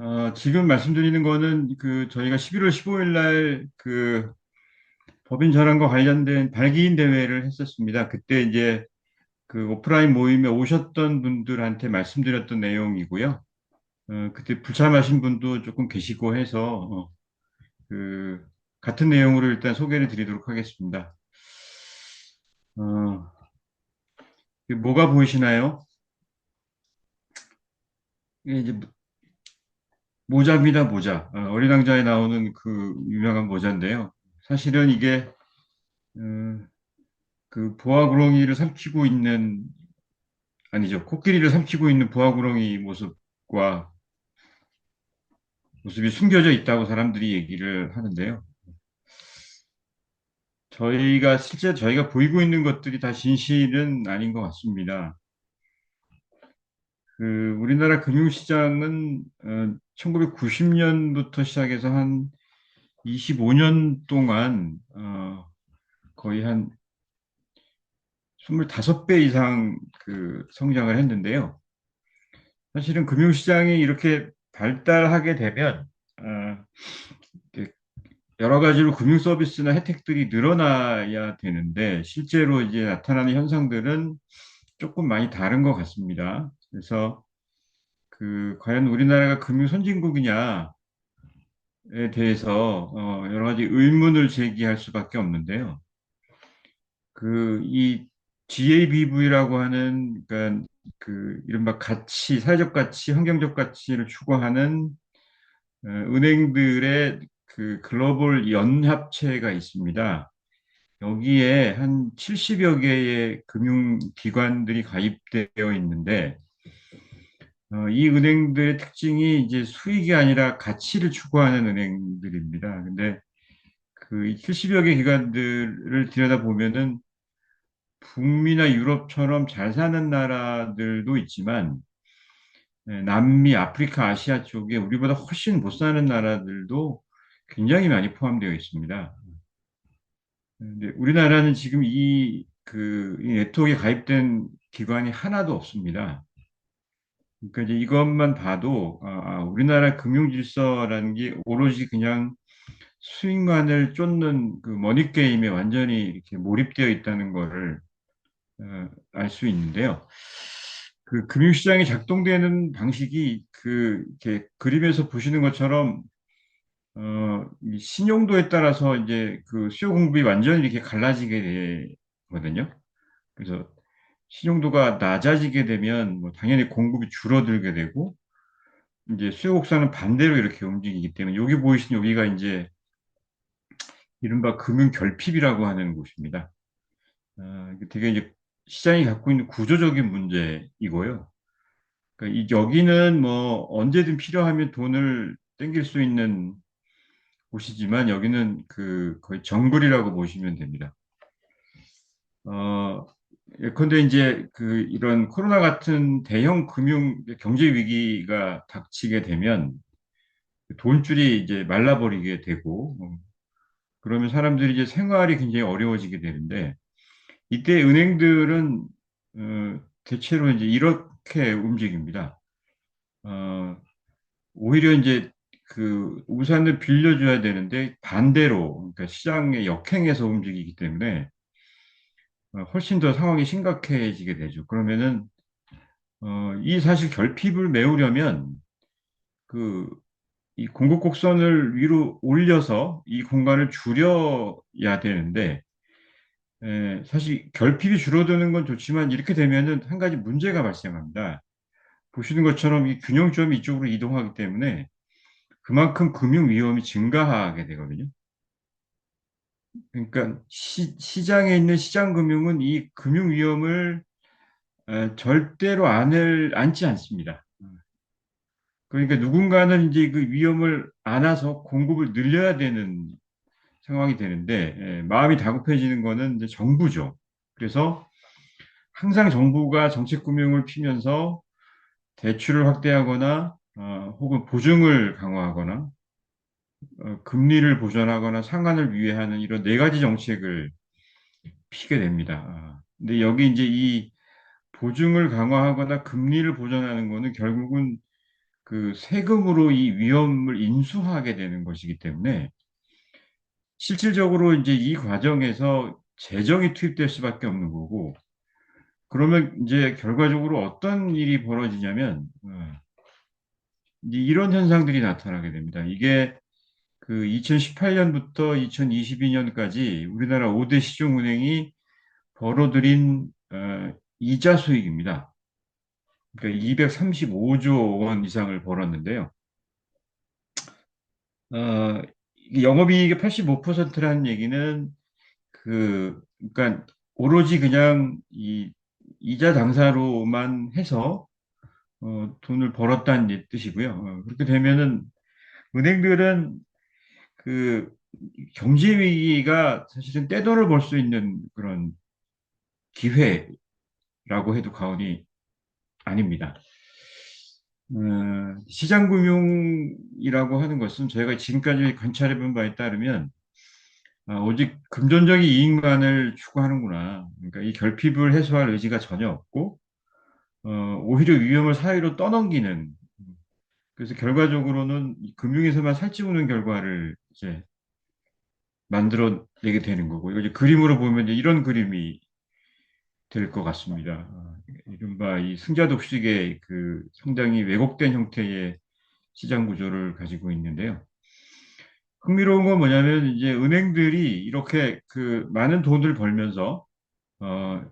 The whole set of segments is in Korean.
어, 지금 말씀드리는 거는 그 저희가 11월 15일 날 그 법인 전환과 관련된 발기인 대회를 했었습니다. 그때 이제 그 오프라인 모임에 오셨던 분들한테 말씀드렸던 내용이고요. 어, 그때 불참하신 분도 조금 계시고 해서 어, 그 같은 내용으로 일단 소개를 드리도록 하겠습니다. 어, 그 뭐가 보이시나요? 이제 모자입니다, 모자. 어, 어린 왕자에 나오는 그 유명한 모자인데요. 사실은 이게 어, 그 보아구렁이를 삼키고 있는 아니죠. 코끼리를 삼키고 있는 보아구렁이 모습과 모습이 숨겨져 있다고 사람들이 얘기를 하는데요. 저희가 실제 저희가 보이고 있는 것들이 다 진실은 아닌 것 같습니다. 그 우리나라 금융시장은 1990년부터 시작해서 한 25년 동안 어, 거의 한 25배 이상 그 성장을 했는데요. 사실은 금융시장이 이렇게 발달하게 되면 어, 여러 가지로 금융 서비스나 혜택들이 늘어나야 되는데 실제로 이제 나타나는 현상들은 조금 많이 다른 것 같습니다. 그래서 그 과연 우리나라가 금융 선진국이냐에 대해서 어, 여러 가지 의문을 제기할 수밖에 없는데요. 그 이 GABV라고 하는 그러니까 그 이른바 가치, 사회적 가치, 환경적 가치를 추구하는 어, 은행들의 그 글로벌 연합체가 있습니다. 여기에 한 70여 개의 금융기관들이 가입되어 있는데, 어, 이 은행들의 특징이 이제 수익이 아니라 가치를 추구하는 은행들입니다. 근데 그 70여 개 기관들을 들여다보면은 북미나 유럽처럼 잘 사는 나라들도 있지만, 예, 남미, 아프리카, 아시아 쪽에 우리보다 훨씬 못 사는 나라들도 굉장히 많이 포함되어 있습니다. 근데 우리나라는 지금 이, 그, 이 네트워크에 가입된 기관이 하나도 없습니다. 그러니까 이것만 봐도, 아, 아, 우리나라 금융 질서라는 게 오로지 그냥 수익만을 쫓는 그 머니 게임에 완전히 이렇게 몰입되어 있다는 것을 어, 알수 있는데요. 그 금융시장이 작동되는 방식이 그 이렇게 그림에서 보시는 것처럼 어, 이 신용도에 따라서 이제 그 수요 공급이 완전히 이렇게 갈라지게 되거든요. 그래서 신용도가 낮아지게 되면 뭐 당연히 공급이 줄어들게 되고 이제 수요 곡선은 반대로 이렇게 움직이기 때문에 여기 보이시는 여기가 이제 이른바 금융 결핍이라고 하는 곳입니다. 어, 되게 이제 시장이 갖고 있는 구조적인 문제이고요. 그러니까 이 여기는 뭐 언제든 필요하면 돈을 땡길 수 있는 곳이지만 여기는 그 거의 정글이라고 보시면 됩니다. 어, 예컨대 이제 그 이런 코로나 같은 대형 금융 경제 위기가 닥치게 되면 돈줄이 이제 말라버리게 되고 어, 그러면 사람들이 이제 생활이 굉장히 어려워지게 되는데 이때 은행들은 어, 대체로 이제 이렇게 움직입니다. 어, 오히려 이제 그 우산을 빌려줘야 되는데 반대로 그러니까 시장에 역행해서 움직이기 때문에 어, 훨씬 더 상황이 심각해지게 되죠. 그러면은 어, 이 사실 결핍을 메우려면 그 이 공급 곡선을 위로 올려서 이 공간을 줄여야 되는데 에, 사실 결핍이 줄어드는 건 좋지만 이렇게 되면은 한 가지 문제가 발생합니다. 보시는 것처럼 이 균형점이 이쪽으로 이동하기 때문에 그만큼 금융 위험이 증가하게 되거든요. 그러니까 시, 시장에 있는 시장 금융은 이 금융 위험을 에, 절대로 안을 안지 않습니다. 그러니까 누군가는 이제 그 위험을 안아서 공급을 늘려야 되는 상황이 되는데 에, 마음이 다급해지는 거는 이제 정부죠. 그래서 항상 정부가 정책 금융을 피면서 대출을 확대하거나 어, 혹은 보증을 강화하거나 어, 금리를 보전하거나 상한을 위해하는 이런 네 가지 정책을 피게 됩니다. 아, 근데 여기 이제 이 보증을 강화하거나 금리를 보전하는 거는 결국은 그 세금으로 이 위험을 인수하게 되는 것이기 때문에 실질적으로 이제 이 과정에서 재정이 투입될 수밖에 없는 거고 그러면 이제 결과적으로 어떤 일이 벌어지냐면 어, 이런 현상들이 나타나게 됩니다. 이게 그 2018년부터 2022년까지 우리나라 5대 시중은행이 벌어들인 어, 이자 수익입니다. 그러니까 235조 원 이상을 벌었는데요. 어, 영업이익의 85%라는 얘기는 그, 그러니까 오로지 그냥 이 이자 당사로만 해서 어, 돈을 벌었다는 뜻이고요. 어, 그렇게 되면은 은행들은 그 경제 위기가 사실은 떼돈을 벌 수 있는 그런 기회라고 해도 과언이 아닙니다. 어, 시장 금융이라고 하는 것은 저희가 지금까지 관찰해 본 바에 따르면 아, 오직 금전적인 이익만을 추구하는구나. 그러니까 이 결핍을 해소할 의지가 전혀 없고 어, 오히려 위험을 사회로 떠넘기는 그래서 결과적으로는 이 금융에서만 살찌우는 결과를 이제 만들어내게 되는 거고 이제 그림으로 보면 이제 이런 그림이 될 것 같습니다. 아, 이른바 이 승자 독식의 그 상당히 왜곡된 형태의 시장 구조를 가지고 있는데요. 흥미로운 건 뭐냐면 이제 은행들이 이렇게 그 많은 돈을 벌면서 어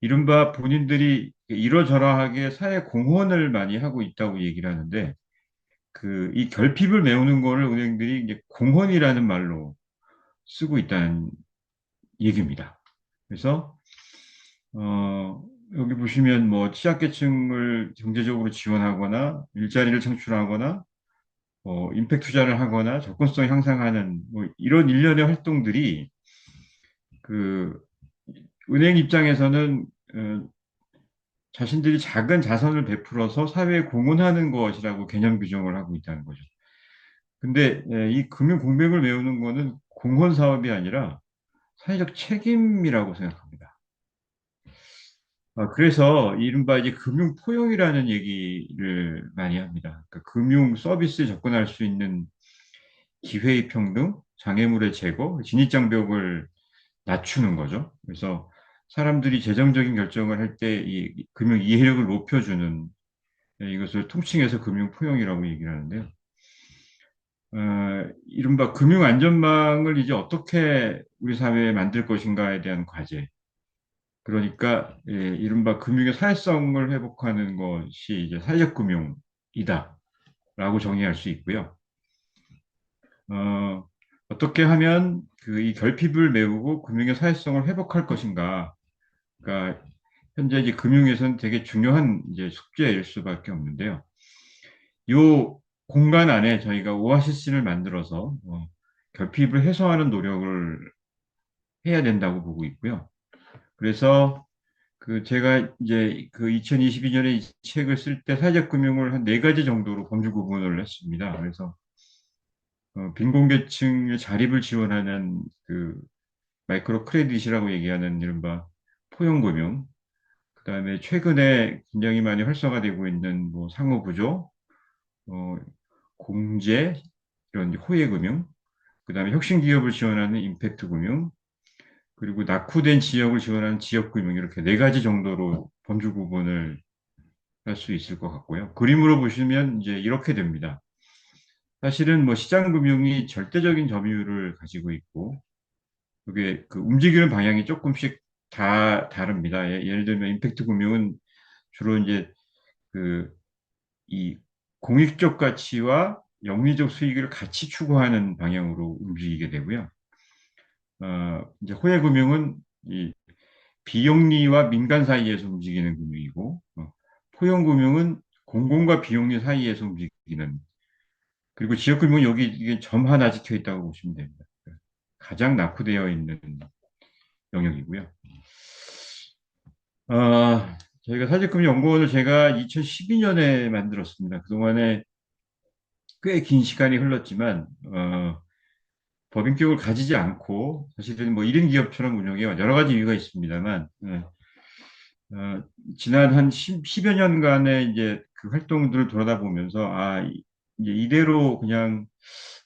이른바 본인들이 이러저러하게 사회 공헌을 많이 하고 있다고 얘기를 하는데 그 이 결핍을 메우는 거를 은행들이 공헌이라는 말로 쓰고 있다는 얘기입니다. 그래서 어 여기 보시면 뭐 취약계층을 경제적으로 지원하거나 일자리를 창출하거나 어, 임팩 투자를 하거나 접근성 향상하는 뭐 이런 일련의 활동들이 그 은행 입장에서는 어, 자신들이 작은 자산을 베풀어서 사회에 공헌하는 것이라고 개념 규정을 하고 있다는 거죠. 근데 예, 이 금융 공백을 메우는 거는 공헌 사업이 아니라 사회적 책임이라고 생각합니다. 아, 그래서 이른바 이제 금융 포용이라는 얘기를 많이 합니다. 그러니까 금융 서비스에 접근할 수 있는 기회의 평등, 장애물의 제거, 진입장벽을 낮추는 거죠. 그래서 사람들이 재정적인 결정을 할 때 이 금융 이해력을 높여주는 예, 이것을 통칭해서 금융 포용이라고 얘기를 하는데요. 어, 이른바 금융 안전망을 이제 어떻게 우리 사회에 만들 것인가에 대한 과제. 그러니까 예, 이른바 금융의 사회성을 회복하는 것이 이제 사회적 금융이다라고 정의할 수 있고요. 어, 어떻게 하면 그 이 결핍을 메우고 금융의 사회성을 회복할 것인가? 그러니까 현재 이제 금융에서는 되게 중요한 이제 숙제일 수밖에 없는데요. 요 공간 안에 저희가 오아시스를 만들어서 어, 결핍을 해소하는 노력을 해야 된다고 보고 있고요. 그래서 그 제가 이제 그 2022년에 이 책을 쓸 때 사회적 금융을 한 네 가지 정도로 범주 구분을 했습니다. 그래서 어, 빈곤계층의 자립을 지원하는 그 마이크로 크레딧이라고 얘기하는 이른바 포용금융, 그 다음에 최근에 굉장히 많이 활성화되고 있는 뭐 상호구조, 어, 공제, 이런 호혜금융, 그 다음에 혁신기업을 지원하는 임팩트금융, 그리고 낙후된 지역을 지원하는 지역금융 이렇게 네 가지 정도로 범주 구분을 할 수 있을 것 같고요. 그림으로 보시면 이제 이렇게 됩니다. 사실은 뭐 시장금융이 절대적인 점유율을 가지고 있고, 그게 그 움직이는 방향이 조금씩 다 다릅니다. 예, 예를 들면 임팩트 금융은 주로 이제 그 이 공익적 가치와 영리적 수익을 같이 추구하는 방향으로 움직이게 되고요. 어, 이제 호혜 금융은 이 비영리와 민간 사이에서 움직이는 금융이고, 어, 포용 금융은 공공과 비영리 사이에서 움직이는, 그리고 지역 금융은 여기 이게 점 하나 찍혀 있다고 보시면 됩니다. 가장 낙후되어 있는 영역이고요. 어, 저희가 사직금융연구원을 제가 2012년에 만들었습니다. 그동안에 꽤 긴 시간이 흘렀지만, 어, 법인격을 가지지 않고 사실은 뭐 1인 기업처럼 운영해 여러 가지 이유가 있습니다만 예. 어, 지난 한 10, 여 년간의 이제 그 활동들을 돌아다 보면서 아 이- 이제 이대로 그냥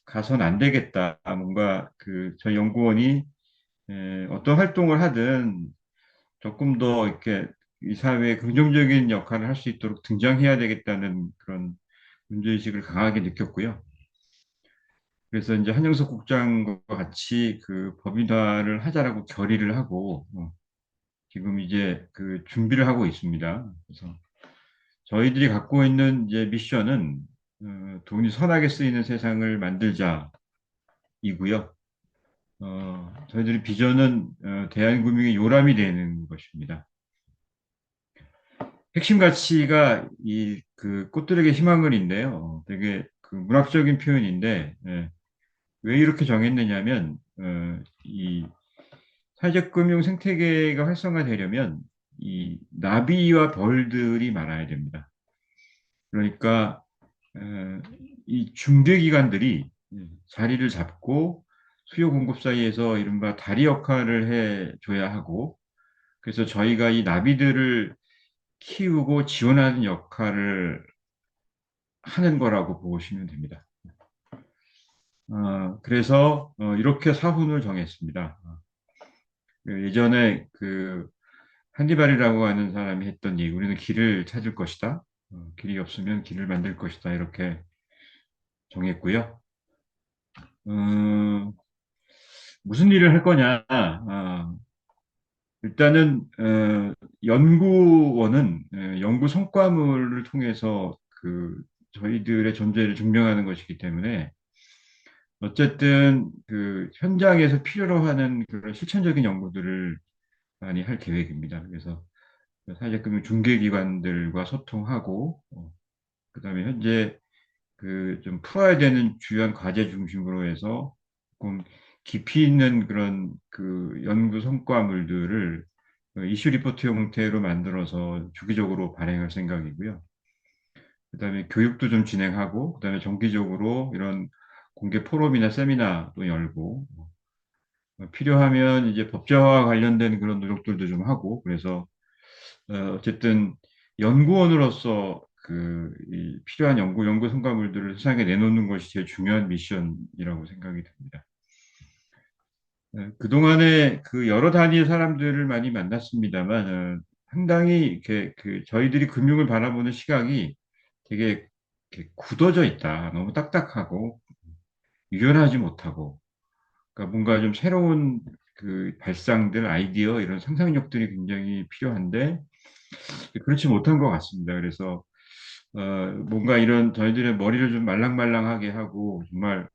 가선 안 되겠다. 아, 뭔가 그 저희 연구원이 에, 어떤 활동을 하든 조금 더 이렇게 이 사회에 긍정적인 역할을 할 수 있도록 등장해야 되겠다는 그런 문제의식을 강하게 느꼈고요. 그래서 이제 한영석 국장과 같이 그 법인화를 하자라고 결의를 하고 어, 지금 이제 그 준비를 하고 있습니다. 그래서 저희들이 갖고 있는 이제 미션은 어, 돈이 선하게 쓰이는 세상을 만들자이고요. 어, 저희들이 비전은 어, 대한민국의 요람이 되는 것입니다. 핵심 가치가 이 그 꽃들에게 희망을 인데요. 되게 그 문학적인 표현인데 예, 왜 이렇게 정했느냐면 어, 이 사회적 금융 생태계가 활성화되려면 이 나비와 벌들이 많아야 됩니다. 그러니까 어, 이 중개기관들이 자리를 잡고 수요 공급 사이에서 이른바 다리 역할을 해줘야 하고 그래서 저희가 이 나비들을 키우고 지원하는 역할을 하는 거라고 보시면 됩니다. 어, 그래서 어, 이렇게 사훈을 정했습니다. 그 예전에 그 한디발이라고 하는 사람이 했던 얘기, 우리는 길을 찾을 것이다. 어, 길이 없으면 길을 만들 것이다. 이렇게 정했고요. 어, 무슨 일을 할 거냐? 어, 일단은 어, 연구원은 어, 연구 성과물을 통해서 그 저희들의 존재를 증명하는 것이기 때문에 어쨌든 그 현장에서 필요로 하는 그런 실천적인 연구들을 많이 할 계획입니다. 그래서 사회적금 중개기관들과 소통하고 어, 그다음에 현재 그 좀 풀어야 되는 주요한 과제 중심으로 해서 조금 깊이 있는 그런 그 연구 성과물들을 이슈 리포트 형태로 만들어서 주기적으로 발행할 생각이고요. 그다음에 교육도 좀 진행하고 그다음에 정기적으로 이런 공개 포럼이나 세미나도 열고 어, 필요하면 이제 법제화와 관련된 그런 노력들도 좀 하고 그래서 어, 어쨌든 연구원으로서 그 필요한 연구 연구 성과물들을 세상에 내놓는 것이 제일 중요한 미션이라고 생각이 듭니다. 어, 그동안에 그 여러 단위의 사람들을 많이 만났습니다만 어, 상당히 이렇게 그 저희들이 금융을 바라보는 시각이 되게 굳어져 있다. 너무 딱딱하고 유연하지 못하고 그러니까 뭔가 좀 새로운 그 발상들, 아이디어 이런 상상력들이 굉장히 필요한데 그렇지 못한 것 같습니다. 그래서 어, 뭔가 이런 저희들의 머리를 좀 말랑말랑하게 하고 정말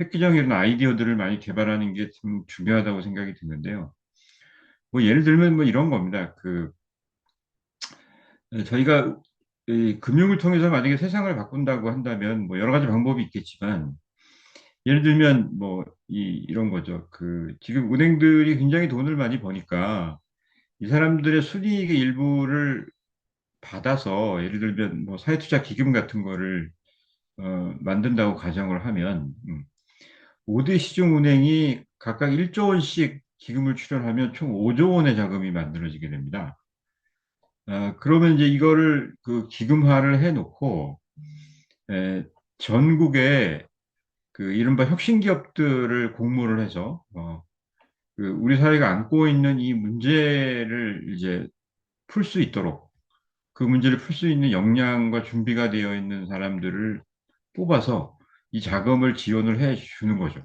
획기적인 이런 아이디어들을 많이 개발하는 게참 중요하다고 생각이 드는데요. 뭐 예를 들면 뭐 이런 겁니다. 그 저희가 금융을 통해서 만약에 세상을 바꾼다고 한다면 뭐 여러 가지 방법이 있겠지만 예를 들면 뭐 이, 이런 거죠. 그 지금 은행들이 굉장히 돈을 많이 버니까 이 사람들의 순이익의 일부를 받아서 예를 들면 뭐 사회투자 기금 같은 거를 어, 만든다고 가정을 하면 음, 5대 시중은행이 각각 1조 원씩 기금을 출연하면 총 5조 원의 자금이 만들어지게 됩니다. 어, 그러면 이제 이거를 그 기금화를 해놓고 에, 전국에 그 이른바 혁신 기업들을 공모를 해서 어, 그 우리 사회가 안고 있는 이 문제를 이제 풀 수 있도록 그 문제를 풀 수 있는 역량과 준비가 되어 있는 사람들을 뽑아서 이 자금을 지원을 해 주는 거죠.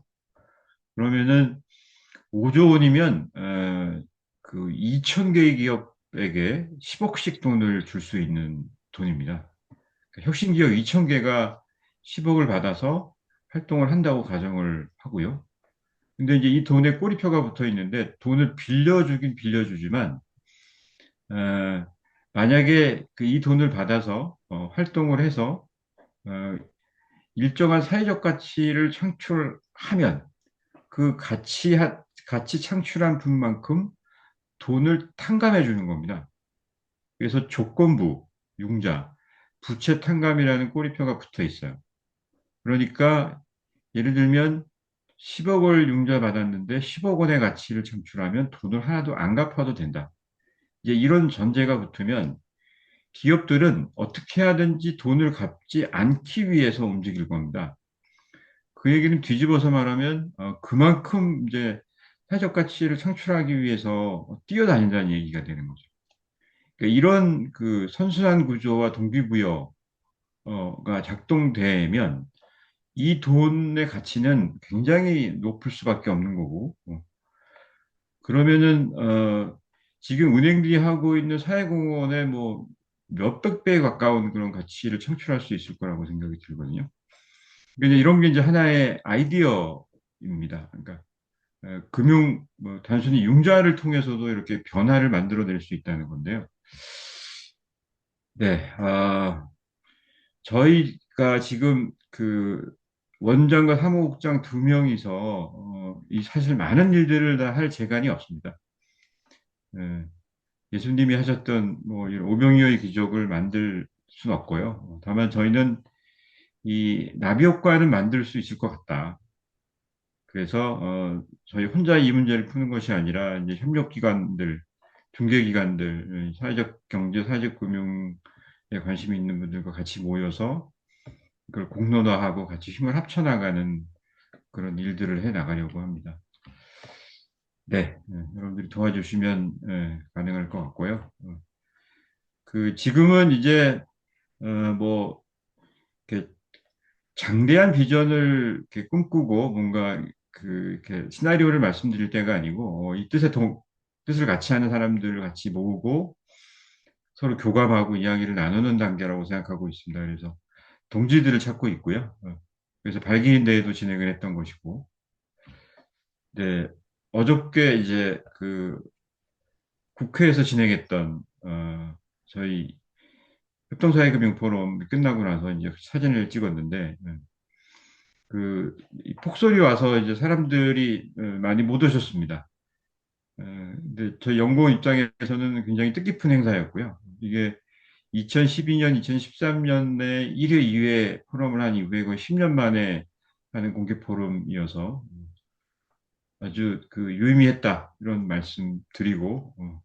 그러면은 5조 원이면 어, 그 2천 개의 기업에게 10억씩 돈을 줄 수 있는 돈입니다. 그러니까 혁신 기업 2천 개가 10억을 받아서 활동을 한다고 가정을 하고요. 근데 이제 이 돈에 꼬리표가 붙어 있는데 돈을 빌려주긴 빌려주지만 어, 만약에 그 이 돈을 받아서 어, 활동을 해서 어, 일정한 사회적 가치를 창출하면 그 가치 가치 창출한 분만큼 돈을 탕감해 주는 겁니다. 그래서 조건부 융자 부채 탕감이라는 꼬리표가 붙어 있어요. 그러니까 예를 들면 10억을 융자 받았는데 10억 원의 가치를 창출하면 돈을 하나도 안 갚아도 된다. 이제 이런 전제가 붙으면 기업들은 어떻게 하든지 돈을 갚지 않기 위해서 움직일 겁니다. 그 얘기는 뒤집어서 말하면 어, 그만큼 이제 사회적 가치를 창출하기 위해서 뛰어다닌다는 얘기가 되는 거죠. 그러니까 이런 그 선순환 구조와 동기부여가 작동되면 이 돈의 가치는 굉장히 높을 수밖에 없는 거고 어, 그러면은 어, 지금 은행들이 하고 있는 사회공헌의 뭐 몇백 배에 가까운 그런 가치를 창출할 수 있을 거라고 생각이 들거든요. 그러니까 이런 게 이제 하나의 아이디어입니다. 그러니까 어, 금융 뭐 단순히 융자를 통해서도 이렇게 변화를 만들어낼 수 있다는 건데요. 네, 아, 저희가 지금 그 원장과 사무국장 두 명이서 어, 이 사실 많은 일들을 다 할 재간이 없습니다. 예, 예수님이 하셨던 뭐 이런 오병이어의 기적을 만들 수는 없고요. 다만 저희는 이 나비 효과는 만들 수 있을 것 같다. 그래서 어, 저희 혼자 이 문제를 푸는 것이 아니라 이제 협력기관들, 중개기관들, 사회적 경제, 사회적 금융에 관심이 있는 분들과 같이 모여서 그걸 공론화하고 같이 힘을 합쳐나가는 그런 일들을 해 나가려고 합니다. 네, 네, 여러분들이 도와주시면 네, 가능할 것 같고요. 어, 그 지금은 이제 어, 뭐 이렇게 장대한 비전을 이렇게 꿈꾸고 뭔가 그 이렇게 시나리오를 말씀드릴 때가 아니고 어, 이 뜻의 동, 뜻을 같이 하는 사람들을 같이 모으고 서로 교감하고 이야기를 나누는 단계라고 생각하고 있습니다. 그래서 동지들을 찾고 있고요. 어, 그래서 발기인 대회도 진행을 했던 것이고, 네, 어저께 이제 그 국회에서 진행했던 어, 저희 협동사회금융 포럼 끝나고 나서 이제 사진을 찍었는데, 네, 그 폭설이 와서 이제 사람들이 어, 많이 못 오셨습니다. 어, 근데 저희 연구원 입장에서는 굉장히 뜻깊은 행사였고요. 이게 2012년, 2013년에 1회, 2회 포럼을 한 이후에 거의 10년 만에 하는 공개 포럼이어서 아주 그 유의미했다 이런 말씀 드리고 어,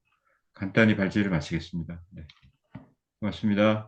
간단히 발제를 마치겠습니다. 네. 고맙습니다.